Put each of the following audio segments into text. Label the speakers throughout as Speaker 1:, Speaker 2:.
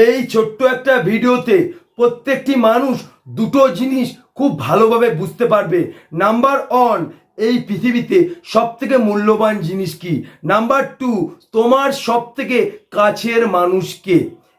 Speaker 1: এই ছোট্ট একটা ভিডিওতে প্রত্যেকটি মানুষ দুটো জিনিস খুব ভালোভাবে বুঝতে পারবে। নাম্বার ওয়ান এই পৃথিবীতে সব থেকে মূল্যবান জিনিস কি? নাম্বার টু তোমার সব থেকে কাছের মানুষকে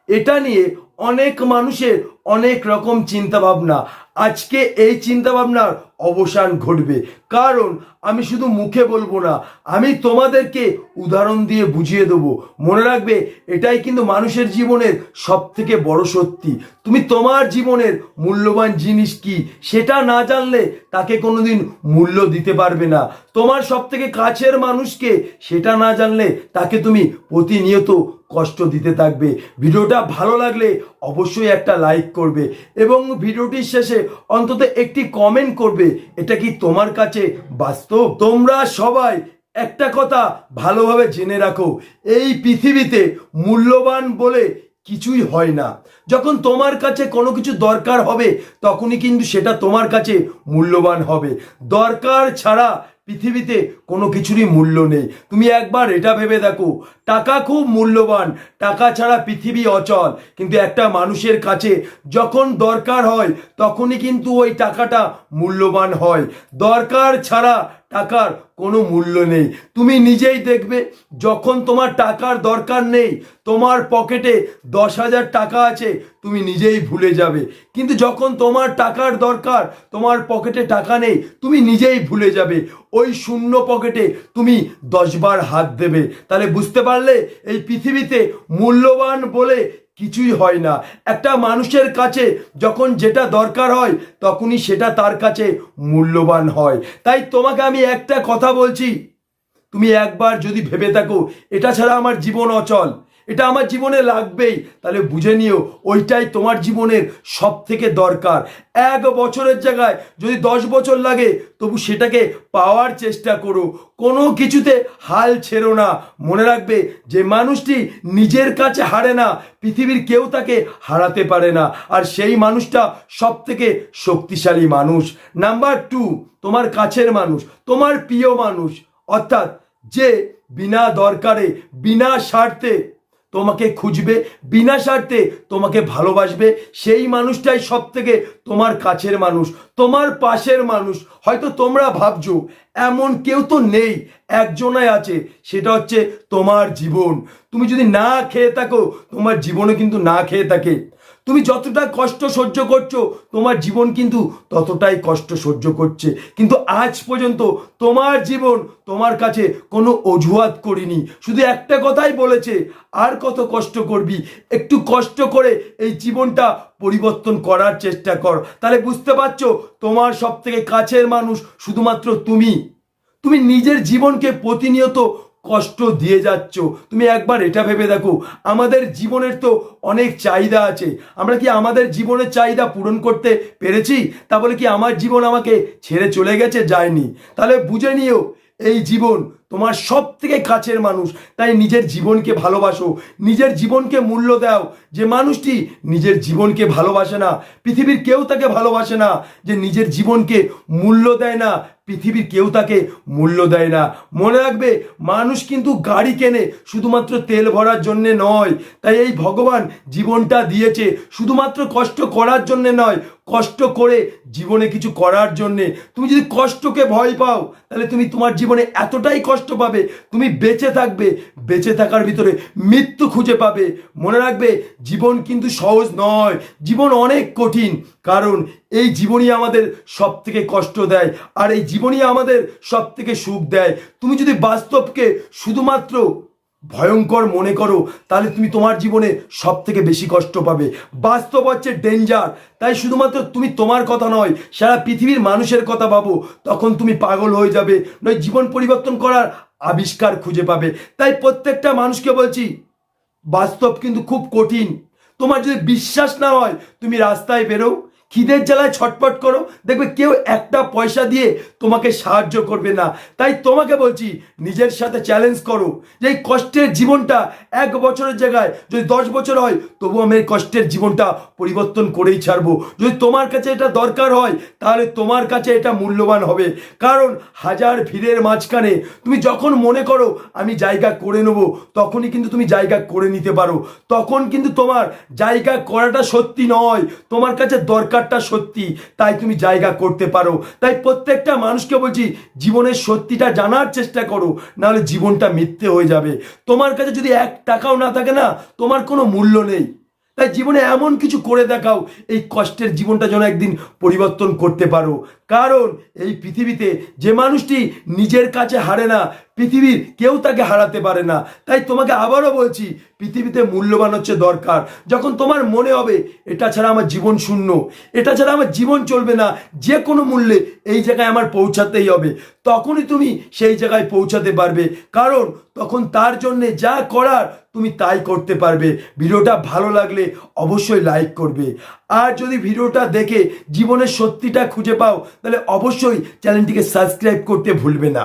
Speaker 1: এটা নিয়ে অনেক মানুষের অনেক রকম চিন্তা ভাবনা আজকে এই চিন্তা ভাবনার অবসান ঘটবে। কারণ আমি শুধু মুখে বলব না, আমি তোমাদেরকে উদাহরণ দিয়ে বুঝিয়ে দেবো। মনে রাখবে, এটাই কিন্তু মানুষের জীবনের সব থেকে বড় সত্যি। তুমি তোমার জীবনের মূল্যবান জিনিস কি, সেটা না জানলে তাকে কোনোদিন মূল্য দিতে পারবে না। তোমার সব থেকে কাছের মানুষকে সেটা না জানলে তাকে তুমি প্রতিনিয়ত কষ্ট দিতে থাকবে। ভিডিওটা ভালো লাগলে অবশ্যই একটা লাইক করবে। এবং ভিডিওটির শেষে অন্তত একটি কমেন্ট করবে। এটা কি তোমার কাছে বাস্তব? তোমরা সবাই একটা কথা ভালোভাবে জেনে রাখো। এই পৃথিবীতে মূল্যবান বলে কিছুই হয় না। যখন তোমার কাছে কোনো কিছু দরকার হবে, তখনই কিন্তু সেটা তোমার কাছে মূল্যবান হবে। দরকার ছাড়া পৃথিবীতে কোনো কিছুরই মূল্য নেই। তুমি একবার এটা ভেবে দেখো, টাকা খুব মূল্যবান। টাকা ছাড়া পৃথিবী অচল। কিন্তু একটা মানুষের কাছে যখন দরকার হয়, তখনই কিন্তু ওই টাকাটা মূল্যবান হয়। দরকার ছাড়া টাকার কোনো মূল্য নেই। তুমি নিজেই দেখবে, যখন তোমার টাকার দরকার নেই, তোমার পকেটে দশ হাজার টাকা আছে, তুমি নিজেই ভুলে যাবে। কিন্তু যখন তোমার টাকার দরকার, তোমার পকেটে টাকা নেই, তুমি নিজেই ভুলে যাবে। ওই শূন্য পকেটে তুমি দশবার হাত দেবে। তাহলে বুঝতে পারলে, এই পৃথিবীতে মূল্যবান বলে কিছুই হয় না। একটা মানুষের কাছে যখন যেটা দরকার হয়, তখনই সেটা তার কাছে মূল্যবান হয়। তাই তোমাকে আমি একটা কথা বলছি। তুমি একবার যদি ভেবে থাকো এটা ছাড়া আমার জীবন অচল। এটা আমার জীবনে লাগবেই। তাহলে বুঝে নিও, ওইটাই তোমার জীবনের সব থেকে দরকার। এক বছরের জায়গায় যদি দশ বছর লাগে, তবু সেটাকে পাওয়ার চেষ্টা করো। কোনো কিছুতে হাল ছেড়ো না। মনে রাখবে যে মানুষটি নিজের কাছে হারে না, পৃথিবীর কেউ তাকে হারাতে পারে না। আর সেই মানুষটা সব থেকে শক্তিশালী মানুষ। নাম্বার টু, তোমার কাছের মানুষ, তোমার প্রিয় মানুষ। অর্থাৎ যে বিনা দরকারে, বিনা স্বার্থে তোমাকে খুঁজবে, বিনা স্বার্থে তোমাকে ভালোবাসবে। সেই মানুষটাই সব থেকে তোমার কাছের মানুষ, তোমার পাশের মানুষ। হয়তো তোমরা ভাবছ, এমন কেউ তো নেই, একজনাই আছে। সেটা হচ্ছে তোমার জীবন। তুমি যদি না খেয়ে থাকো, তোমার জীবনে কিন্তু না খেয়ে থাকে। তুমি যতটা কষ্ট সহ্য করছ, তোমার জীবন কিন্তু ততটাই কষ্ট সহ্য করছে। কিন্তু আজ পর্যন্ত তোমার জীবন তোমার কাছে কোনো অজুহাত করিনি। শুধু একটা কথাই বলেছে, আর কত কষ্ট করবি? একটু কষ্ট করে এই জীবনটা পরিবর্তন করার চেষ্টা কর। তাহলে বুঝতে পারছ, তোমার সব থেকে কাছের মানুষ শুধুমাত্র তুমি। তুমি নিজের জীবনকে প্রতিনিয়ত কষ্ট দিয়ে যাচ্ছ। তুমি একবার এটা ভেবে দেখো। আমাদের জীবনের তো অনেক চাহিদা আছে। আমরা কি আমাদের জীবনের চাহিদা পূরণ করতে পেরেছি? তা বলে কি আমার জীবন আমাকে ছেড়ে চলে গেছে, যায়নি? তাহলে বুঝে নিও, এই জীবন তোমার সব থেকে কাছের মানুষ। তাই নিজের জীবনকে ভালোবাসো। নিজের জীবনকে মূল্য দাও। যে মানুষটি নিজের জীবনকে ভালোবাসে না, পৃথিবীর কেউ তাকে ভালোবাসে না, যে নিজের জীবনকে মূল্য দেয় না পৃথিবীর কেউ তাকে মূল্য দেয় না। মনে রাখবে, মানুষ কিন্তু গাড়ি কেনে শুধুমাত্র তেল ভরার জন্যে নয়। তাই এই ভগবান জীবনটা দিয়েছে শুধুমাত্র কষ্ট করার জন্যে নয়, কষ্ট করে জীবনে কিছু করার জন্যে। তুমি যদি কষ্টকে ভয় পাও, তাহলে তুমি তোমার জীবনে এতটাই কষ্ট পাবে, তুমি বেঁচে থাকবে, বেঁচে থাকার ভিতরে মৃত্যু খুঁজে পাবে। মনে রাখবে, জীবন কিন্তু সহজ নয়, জীবন অনেক কঠিন। কারণ এই জীবনই আমাদের সব থেকে কষ্ট দেয়, আর এই জীবনই আমাদের সব থেকে সুখ দেয়। তুমি যদি বাস্তবকে শুধুমাত্র ভয়ঙ্কর মনে করো, তাহলে তুমি তোমার জীবনে সব থেকে বেশি কষ্ট পাবে। বাস্তব হচ্ছে ডেঞ্জার তাই শুধুমাত্র তুমি তোমার কথা নয়, সারা পৃথিবীর মানুষের কথা ভাবো, তখন তুমি পাগল হয়ে যাবে, নয় জীবন পরিবর্তন করার আবিষ্কার খুঁজে পাবে। তাই প্রত্যেকটা মানুষকে বলছি, বাস্তব কিন্তু খুব কঠিন। তোমার যদি বিশ্বাস না হয়, তুমি রাস্তায় বেরো খিদের জ্বালায় ছটপট করো, দেখবে কেউ একটা পয়সা দিয়ে তোমাকে সাহায্য করবে না। তাই তোমাকে বলছি, নিজের সাথে চ্যালেঞ্জ করো যে এই কষ্টের জীবনটা এক বছরের জায়গায় যদি দশ বছর হয় তবু আমি এই কষ্টের জীবনটা পরিবর্তন করেই ছাড়বো। যদি তোমার কাছে এটা দরকার হয়, তাহলে তোমার কাছে এটা মূল্যবান হবে। কারণ হাজার ভিড়ের মাঝখানে তুমি যখন মনে করো, আমি জায়গা করে নেব, তখনই কিন্তু তুমি জায়গা করে নিতে পারো। তখন কিন্তু তোমার জায়গা করাটা সত্যি নয়। তোমার কাছে দরকারটা সত্যি, তাই তুমি জায়গা করতে পারো। তাই প্রত্যেকটা মানুষকে বলছি, জীবনের সত্যিটা জানার চেষ্টা করো, নাহলে জীবনটা মিথ্যে হয়ে যাবে। তোমার কাছে যদি এক টাকাও না থাকে না, তোমার কোনো মূল্য নেই। তাই জীবনে এমন কিছু করে দেখাও, এই কষ্টের জীবনটা যেন একদিন পরিবর্তন করতে পারো। কারণ এই পৃথিবীতে যে মানুষটি নিজের কাছে হারে না, পৃথিবীর কেউ তাকে হারাতে পারে না। তাই তোমাকে আবারও বলছি, পৃথিবীতে মূল্যবান হচ্ছে দরকার। যখন তোমার মনে হবে, এটা ছাড়া আমার জীবন শূন্য, এটা ছাড়া আমার জীবন চলবে না, যে কোনো মূল্যে এই জায়গায় আমার পৌঁছাতেই হবে। তখনই তুমি সেই জায়গায় পৌঁছাতে পারবে। কারণ তখন তার জন্যে যা করার তুমি তাই করতে পারবে। ভিডিওটা ভালো লাগলে অবশ্যই লাইক করবে। আর যদি ভিডিওটা দেখে জীবনের সত্যিটা খুঁজে পাও তাহলে অবশ্যই চ্যানেলটিকে সাবস্ক্রাইব করতে ভুলবে না।